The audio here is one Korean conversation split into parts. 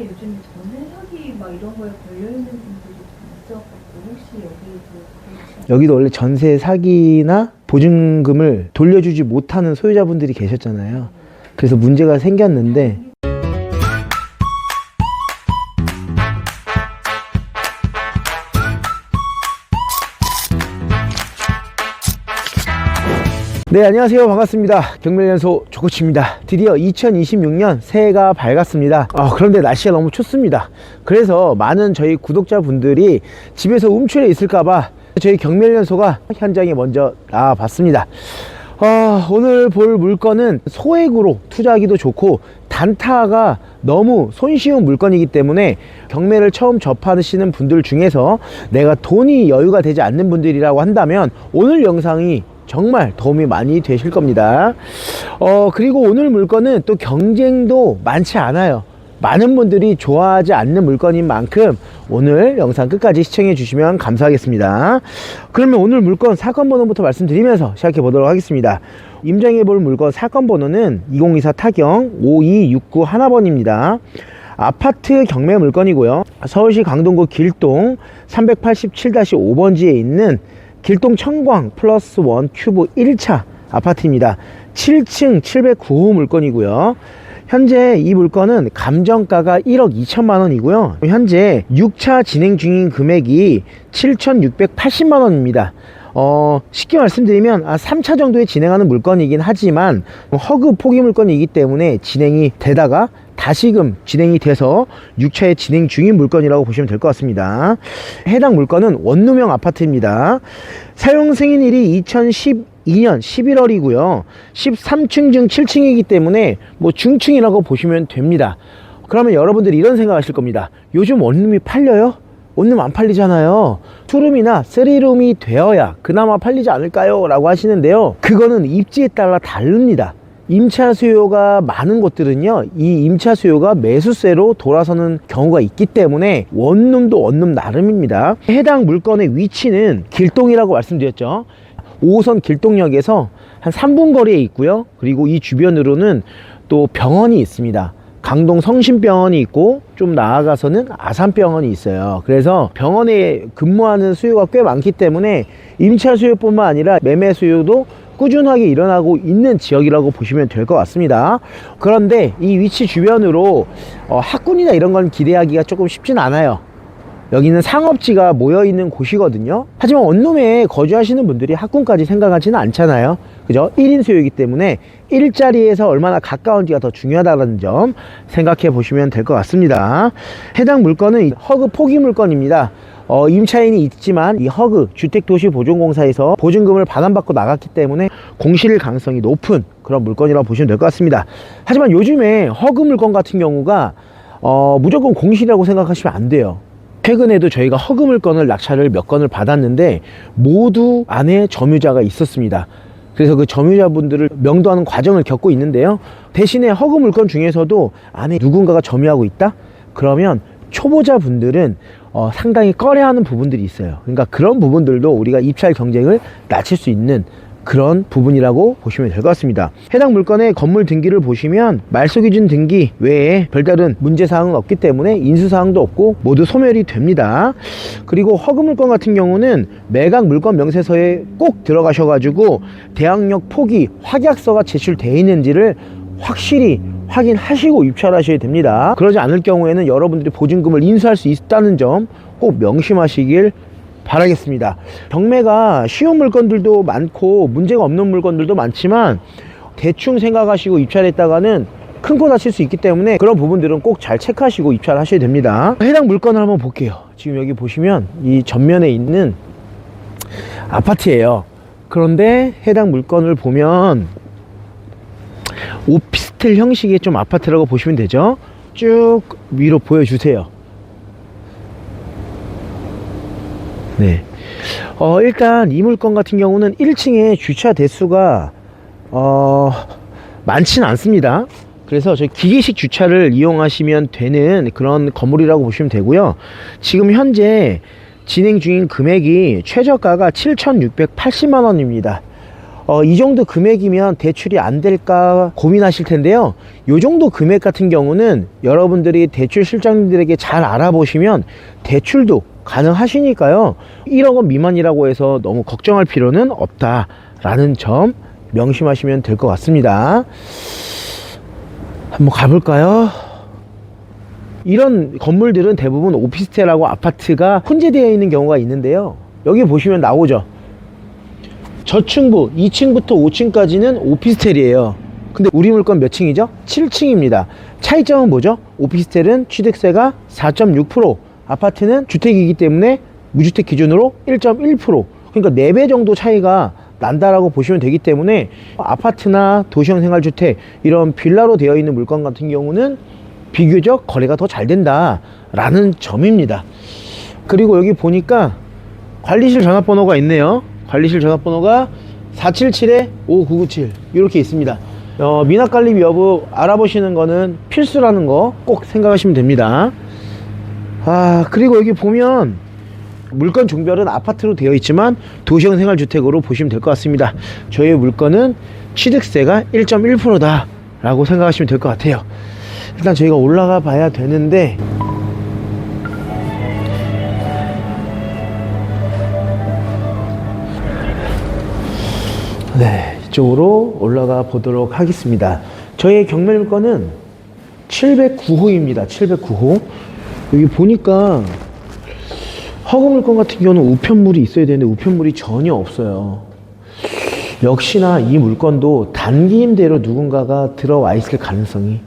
요즘 전세 사기 막 이런 거에 걸려 있는 분들이 좀 있어갖고 혹시 여기도 그렇지 여기도 원래 전세 사기나 보증금을 돌려주지 못하는 소유자분들이 계셨잖아요. 그래서 문제가 생겼는데 네, 안녕하세요. 반갑습니다. 경매연소 조코치입니다. 드디어 2026년 새해가 밝았습니다. 어, 그런데 날씨가 너무 춥습니다. 그래서 많은 저희 구독자분들이 집에서 움츠려 있을까봐 저희 경매연소가 현장에 먼저 나와봤습니다. 어, 오늘 볼 물건은 소액으로 투자하기도 좋고 단타가 너무 손쉬운 물건이기 때문에 경매를 처음 접하시는 분들 중에서 내가 돈이 여유가 되지 않는 분들이라고 한다면 오늘 영상이 정말 도움이 많이 되실 겁니다. 어, 그리고 오늘 물건은 또 경쟁도 많지 않아요. 많은 분들이 좋아하지 않는 물건인 만큼 오늘 영상 끝까지 시청해 주시면 감사하겠습니다. 그러면 오늘 물건 사건 번호부터 말씀드리면서 시작해 보도록 하겠습니다. 임장해 볼 물건 사건 번호는 2024 타경 5269 하나번입니다. 아파트 경매 물건이고요. 서울시 강동구 길동 387-5번지에 있는 길동 청광 플러스 원 큐브 1차 아파트입니다. 7층 709호 물건이고요. 현재 이 물건은 감정가가 1억 2천만 원이고요. 현재 6차 진행 중인 금액이 7,680만 원입니다. 어, 쉽게 말씀드리면 아, 3차 정도에 진행하는 물건이긴 하지만 허그 포기 물건이기 때문에 진행이 되다가 다시금 진행이 돼서 6차에 진행 중인 물건이라고 보시면 될 것 같습니다. 해당 물건은 원룸형 아파트입니다. 사용 승인일이 2012년 11월이고요. 13층 중 7층이기 때문에 뭐 중층이라고 보시면 됩니다. 그러면 여러분들이 이런 생각하실 겁니다. 요즘 원룸이 팔려요? 원룸 안 팔리잖아요. 투룸이나 쓰리룸이 되어야 그나마 팔리지 않을까요? 라고 하시는데요. 그거는 입지에 따라 다릅니다. 임차 수요가 많은 곳들은요, 이 임차 수요가 매수세로 돌아서는 경우가 있기 때문에 원룸도 원룸 나름입니다. 해당 물건의 위치는 길동이라고 말씀드렸죠. 5호선 길동역에서 한 3분 거리에 있고요. 그리고 이 주변으로는 또 병원이 있습니다. 강동 성심병원이 있고 좀 나아가서는 아산병원이 있어요. 그래서 병원에 근무하는 수요가 꽤 많기 때문에 임차 수요뿐만 아니라 매매 수요도 꾸준하게 일어나고 있는 지역이라고 보시면 될 것 같습니다. 그런데 이 위치 주변으로 어, 학군이나 이런 건 기대하기가 조금 쉽진 않아요. 여기는 상업지가 모여 있는 곳이거든요. 하지만 원룸에 거주하시는 분들이 학군까지 생각하지는 않잖아요. 그죠? 1인 수요이기 때문에 일자리에서 얼마나 가까운지가 더 중요하다는 점 생각해 보시면 될 것 같습니다. 해당 물건은 허그 포기 물건입니다. 어, 임차인이 있지만 이 허그 주택도시보존공사에서 보증금을 반환받고 나갔기 때문에 공실 가능성이 높은 그런 물건이라고 보시면 될 것 같습니다. 하지만 요즘에 허그 물건 같은 경우가 어, 무조건 공실이라고 생각하시면 안 돼요. 최근에도 저희가 허그 물건을 낙찰을 몇 건을 받았는데 모두 안에 점유자가 있었습니다. 그래서 그 점유자분들을 명도하는 과정을 겪고 있는데요. 대신에 허그 물건 중에서도 안에 누군가가 점유하고 있다? 그러면 초보자분들은 어, 상당히 꺼려하는 부분들이 있어요. 그러니까 그런 부분들도 우리가 입찰 경쟁을 낮출 수 있는 그런 부분이라고 보시면 될 것 같습니다. 해당 물건의 건물 등기를 보시면 말소 기준 등기 외에 별다른 문제 사항은 없기 때문에 인수 사항도 없고 모두 소멸이 됩니다. 그리고 허그 물건 같은 경우는 매각 물건 명세서에 꼭 들어가셔가지고 대항력 포기 확약서가 제출되어 있는지를 확실히 확인하시고 입찰하셔야 됩니다. 그러지 않을 경우에는 여러분들이 보증금을 인수할 수 있다는 점 꼭 명심하시길 바라겠습니다. 경매가 쉬운 물건들도 많고 문제가 없는 물건들도 많지만 대충 생각하시고 입찰 했다가는 큰 거 다칠 수 있기 때문에 그런 부분들은 꼭 잘 체크하시고 입찰 하셔야 됩니다. 해당 물건을 한번 볼게요. 지금 여기 보시면 이 전면에 있는 아파트예요. 그런데 해당 물건을 보면 오피스텔 형식의 좀 아파트라고 보시면 되죠. 쭉 위로 보여주세요. 네. 어, 일단 이 물건 같은 경우는 1층에 주차 대수가 어, 많지는 않습니다. 그래서 저희 기계식 주차를 이용하시면 되는 그런 건물이라고 보시면 되고요. 지금 현재 진행 중인 금액이 최저가가 7,680만 원입니다. 어, 이 정도 금액이면 대출이 안 될까 고민하실 텐데요. 이 정도 금액 같은 경우는 여러분들이 대출 실장님들에게 잘 알아보시면 대출도 가능하시니까요. 1억 원 미만이라고 해서 너무 걱정할 필요는 없다라는 점 명심하시면 될 것 같습니다. 한번 가볼까요? 이런 건물들은 대부분 오피스텔하고 아파트가 혼재되어 있는 경우가 있는데요. 여기 보시면 나오죠. 저층부 2층부터 5층까지는 오피스텔이에요. 근데 우리 물건 몇 층이죠? 7층입니다. 차이점은 뭐죠? 오피스텔은 취득세가 4.6%, 아파트는 주택이기 때문에 무주택 기준으로 1.1%. 그러니까 4배 정도 차이가 난다라고 보시면 되기 때문에 아파트나 도시형 생활주택 이런 빌라로 되어 있는 물건 같은 경우는 비교적 거래가 더 잘 된다라는 점입니다. 그리고 여기 보니까 관리실 전화번호가 있네요. 관리실 전화번호가 477-5997 이렇게 있습니다. 어, 미납관리 여부 알아보시는 거는 필수라는 거 꼭 생각하시면 됩니다. 아 그리고 여기 보면 물건 종별은 아파트로 되어 있지만 도시형 생활주택으로 보시면 될 것 같습니다. 저희의 물건은 취득세가 1.1%다 라고 생각하시면 될 것 같아요. 일단 저희가 올라가 봐야 되는데 네, 이쪽으로 올라가 보도록 하겠습니다. 저희의 경매 물건은 709호입니다. 709호. 여기 보니까 허그 물건 같은 경우는 우편물이 있어야 되는데 우편물이 전혀 없어요. 역시나 이 물건도 단기임대로 누군가가 들어와 있을 가능성이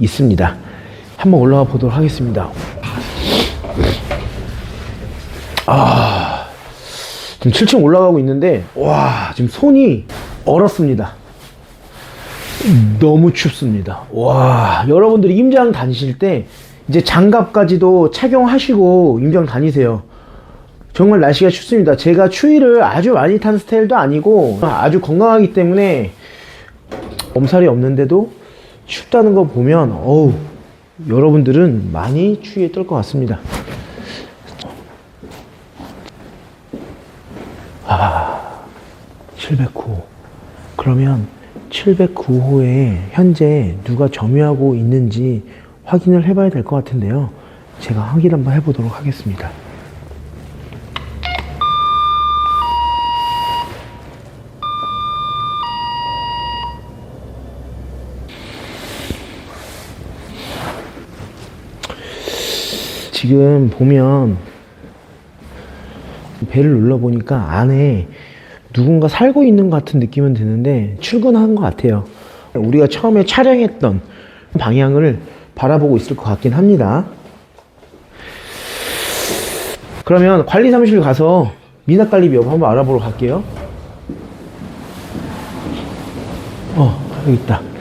있습니다. 한번 올라가 보도록 하겠습니다. 아, 지금 7층 올라가고 있는데, 와, 지금 손이 얼었습니다. 너무 춥습니다. 와, 여러분들이 임장 다니실 때, 이제 장갑까지도 착용하시고 임장 다니세요. 정말 날씨가 춥습니다. 제가 추위를 아주 많이 탄 스타일도 아니고, 아주 건강하기 때문에 엄살이 없는데도 춥다는 거 보면, 어우, 여러분들은 많이 추위에 떨 것 같습니다. 아, 709호. 그러면 709호에 현재 누가 점유하고 있는지 확인을 해봐야 될 것 같은데요. 제가 확인 한번 해보도록 하겠습니다. 지금 보면 배를 눌러보니까 안에 누군가 살고 있는 것 같은 느낌은 드는데 출근한 것 같아요. 우리가 처음에 촬영했던 방향을 바라보고 있을 것 같긴 합니다. 그러면 관리 사무실 가서 관리 여부 한번 알아보러 갈게요. 어, 여기 있다.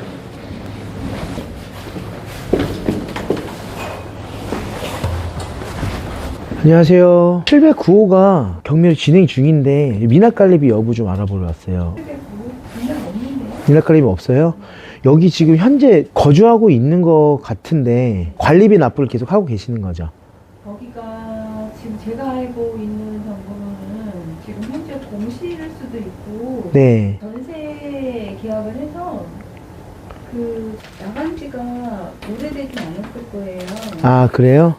안녕하세요. 709호가 경매로 진행 중인데 미납관리비 여부 좀 알아보러 왔어요. 709호 그냥 없는데요? 미납관리비 없어요? 여기 지금 현재 거주하고 있는 것 같은데 관리비 납부를 계속 하고 계시는 거죠? 거기가 지금 제가 알고 있는 정보로는 지금 현재 공실일 수도 있고 네. 전세 계약을 해서 그 나간 지가 오래되진 않았을 거예요. 아 그래요?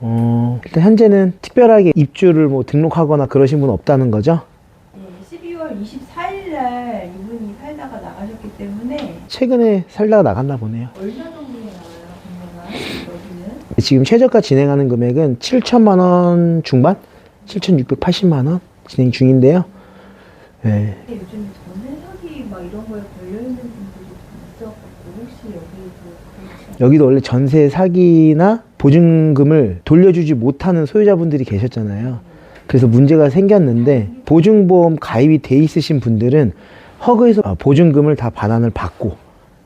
네. 어, 일단 현재는 특별하게 입주를 뭐 등록하거나 그러신 분 없다는 거죠? 네, 12월 24일 날 이분이 살다가 나가셨기 때문에 최근에 살다가 나갔나 보네요. 얼마 정도에 나와요, 금매가 여기는? 지금 최저가 진행하는 금액은 7천만 원 중반? 7,680만 원 진행 중인데요. 네. 근데 요즘 전세 사기 막 이런 거에 걸려 있는 분들이 좀 있어갖고 혹시 여기도 그렇지 여기도 원래 전세 사기나 보증금을 돌려주지 못하는 소유자분들이 계셨잖아요. 그래서 문제가 생겼는데 보증보험 가입이 돼 있으신 분들은 허그에서 아, 보증금을 다 반환을 받고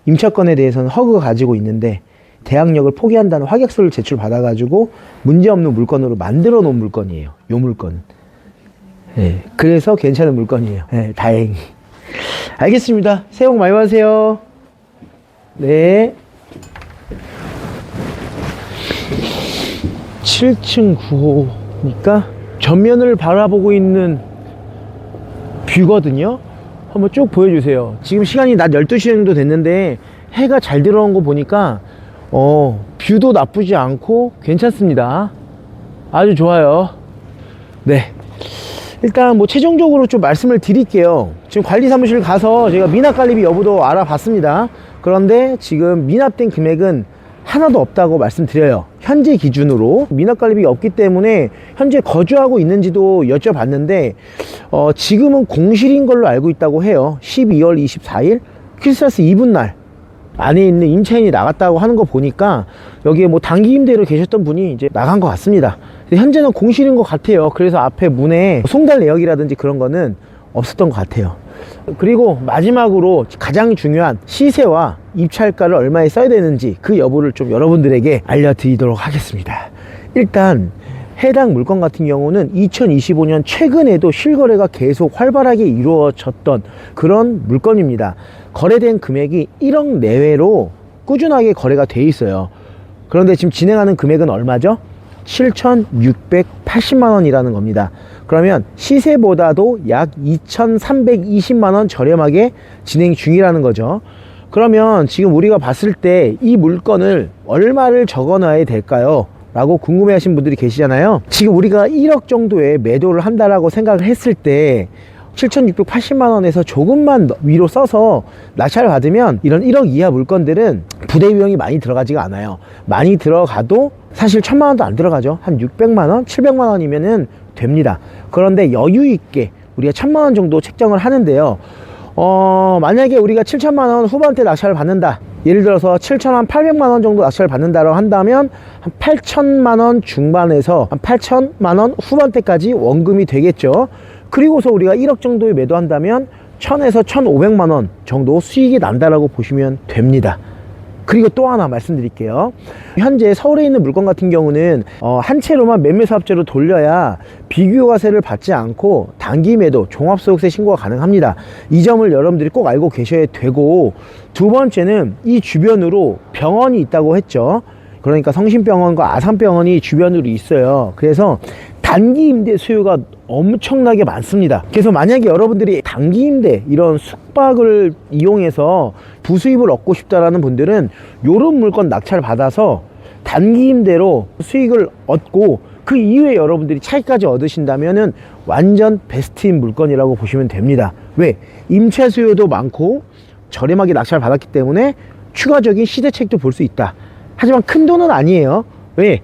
임차권에 대해서는 허그가 가지고 있는데 대항력을 포기한다는 확약서를 제출받아가지고 문제없는 물건으로 만들어 놓은 물건이에요. 요 물건은. 예, 그래서 괜찮은 물건이에요. 예, 다행히. 알겠습니다. 새해 복 많이 받으세요. 네. 7층 9호니까 전면을 바라보고 있는 뷰거든요. 한번 쭉 보여주세요. 지금 시간이 낮 12시 정도 됐는데 해가 잘 들어온 거 보니까 어, 뷰도 나쁘지 않고 괜찮습니다. 아주 좋아요. 네. 일단 뭐 최종적으로 좀 말씀을 드릴게요. 지금 관리 사무실 가서 제가 미납 관리비 여부도 알아봤습니다. 그런데 지금 미납된 금액은 하나도 없다고 말씀드려요. 현재 기준으로 미납관리비가 없기 때문에 현재 거주하고 있는지도 여쭤봤는데 어, 지금은 공실인 걸로 알고 있다고 해요. 12월 24일 크리스마스 이브 날 안에 있는 임차인이 나갔다고 하는 거 보니까 여기에 뭐 단기 임대로 계셨던 분이 이제 나간 것 같습니다. 현재는 공실인 것 같아요. 그래서 앞에 문에 송달 내역이라든지 그런 거는 없었던 것 같아요. 그리고 마지막으로 가장 중요한 시세와 입찰가를 얼마에 써야 되는지 그 여부를 좀 여러분들에게 알려드리도록 하겠습니다. 일단 해당 물건 같은 경우는 2025년 최근에도 실거래가 계속 활발하게 이루어졌던 그런 물건입니다. 거래된 금액이 1억 내외로 꾸준하게 거래가 돼 있어요. 그런데 지금 진행하는 금액은 얼마죠? 7,680만 원이라는 겁니다. 그러면 시세보다도 약 2,320만 원 저렴하게 진행 중이라는 거죠. 그러면 지금 우리가 봤을 때 이 물건을 얼마를 적어 놔야 될까요? 라고 궁금해 하신 분들이 계시잖아요. 지금 우리가 1억 정도의 매도를 한다라고 생각을 했을 때 7,680만 원에서 조금만 더 위로 써서 낙찰을 받으면 이런 1억 이하 물건들은 부대 비용이 많이 들어가지가 않아요. 많이 들어가도 사실 1천만 원도 안 들어가죠. 한 600만 원, 700만 원이면은 됩니다. 그런데 여유 있게 우리가 1천만 원 정도 책정을 하는데요. 어, 만약에 우리가 7천만 원 후반대 낙찰을 받는다. 예를 들어서 7천 800만 원 정도 낙찰을 받는다고 한다면 한 8천만 원 중반에서 한 8천만 원 후반대까지 원금이 되겠죠. 그리고서 우리가 1억 정도에 매도한다면 1000에서 1500만 원 정도 수익이 난다라고 보시면 됩니다. 그리고 또 하나 말씀드릴게요. 현재 서울에 있는 물건 같은 경우는 어, 한 채로만 매매사업자로 돌려야 비교과세를 받지 않고 단기 매도 종합소득세 신고가 가능합니다. 이 점을 여러분들이 꼭 알고 계셔야 되고 두 번째는 이 주변으로 병원이 있다고 했죠. 그러니까 성심병원과 아산병원이 주변으로 있어요. 그래서 단기 임대 수요가 엄청나게 많습니다. 그래서 만약에 여러분들이 단기 임대 이런 숙박을 이용해서 부수입을 얻고 싶다라는 분들은 이런 물건 낙찰 받아서 단기 임대로 수익을 얻고 그 이후에 여러분들이 차익까지 얻으신다면은 완전 베스트인 물건이라고 보시면 됩니다. 왜? 임차 수요도 많고 저렴하게 낙찰 받았기 때문에 추가적인 시대책도 볼 수 있다. 하지만 큰 돈은 아니에요. 왜?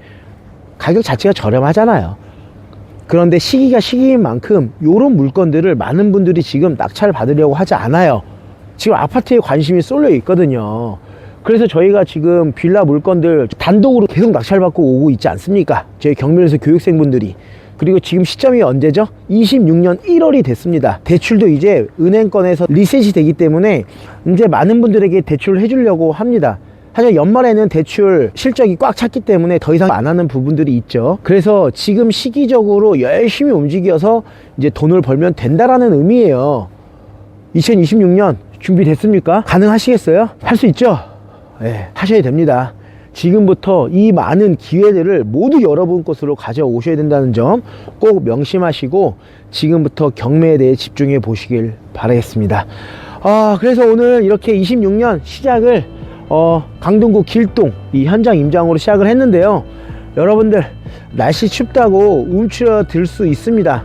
가격 자체가 저렴하잖아요. 그런데 시기가 시기인 만큼 이런 물건들을 많은 분들이 지금 낙찰 받으려고 하지 않아요. 지금 아파트에 관심이 쏠려 있거든요. 그래서 저희가 지금 빌라 물건들 단독으로 계속 낙찰 받고 오고 있지 않습니까? 저희 경매에서 교육생분들이. 그리고 지금 시점이 언제죠? 26년 1월이 됐습니다. 대출도 이제 은행권에서 리셋이 되기 때문에 이제 많은 분들에게 대출을 해주려고 합니다. 하지만 연말에는 대출 실적이 꽉 찼기 때문에 더 이상 안 하는 부분들이 있죠. 그래서 지금 시기적으로 열심히 움직여서 이제 돈을 벌면 된다라는 의미예요. 2026년 준비됐습니까? 가능하시겠어요? 할 수 있죠? 예, 하셔야 됩니다. 지금부터 이 많은 기회들을 모두 여러분 것으로 가져오셔야 된다는 점 꼭 명심하시고 지금부터 경매에 대해 집중해 보시길 바라겠습니다. 아, 그래서 오늘 이렇게 26년 시작을 어, 강동구 길동 이 현장 임장으로 시작을 했는데요. 여러분들 날씨 춥다고 움츠러들 수 있습니다.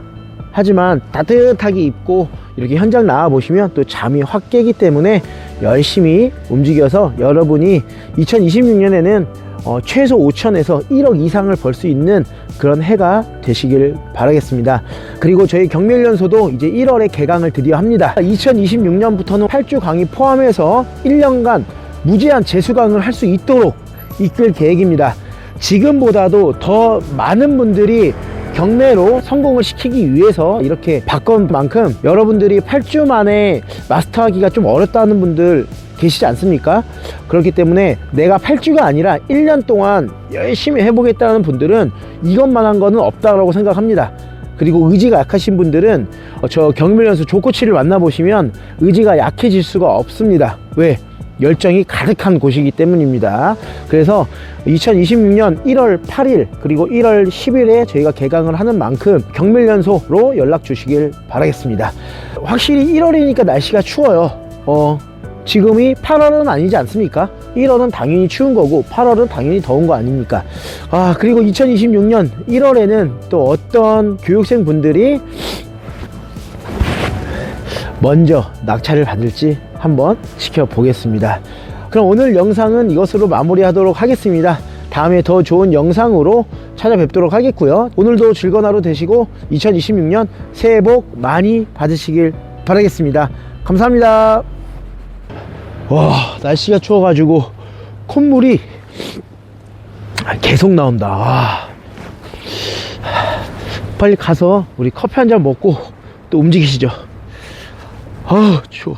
하지만 따뜻하게 입고 이렇게 현장 나와 보시면 또 잠이 확 깨기 때문에 열심히 움직여서 여러분이 2026년에는 어, 최소 5천에서 1억 이상을 벌 수 있는 그런 해가 되시길 바라겠습니다. 그리고 저희 경매연소도 이제 1월에 개강을 드디어 합니다. 2026년부터는 8주 강의 포함해서 1년간 무제한 재수강을 할 수 있도록 이끌 계획입니다. 지금보다도 더 많은 분들이 경매로 성공을 시키기 위해서 이렇게 바꾼 만큼 여러분들이 8주 만에 마스터하기가 좀 어렵다는 분들 계시지 않습니까? 그렇기 때문에 내가 8주가 아니라 1년 동안 열심히 해보겠다는 분들은 이것만 한 거는 없다고 생각합니다. 그리고 의지가 약하신 분들은 어, 저 경매연수 조코치를 만나보시면 의지가 약해질 수가 없습니다. 왜? 열정이 가득한 곳이기 때문입니다. 그래서 2026년 1월 8일 그리고 1월 10일에 저희가 개강을 하는 만큼 경밀연소로 연락 주시길 바라겠습니다. 확실히 1월이니까 날씨가 추워요. 어, 지금이 8월은 아니지 않습니까? 1월은 당연히 추운 거고 8월은 당연히 더운 거 아닙니까? 아, 그리고 2026년 1월에는 또 어떤 교육생 분들이 먼저 낙찰을 받을지 한번 지켜보겠습니다. 그럼 오늘 영상은 이것으로 마무리하도록 하겠습니다. 다음에 더 좋은 영상으로 찾아뵙도록 하겠고요. 오늘도 즐거운 하루 되시고 2026년 새해 복 많이 받으시길 바라겠습니다. 감사합니다. 와, 날씨가 추워가지고 콧물이 계속 나온다. 와. 빨리 가서 우리 커피 한 잔 먹고 또 움직이시죠. 아, 추워.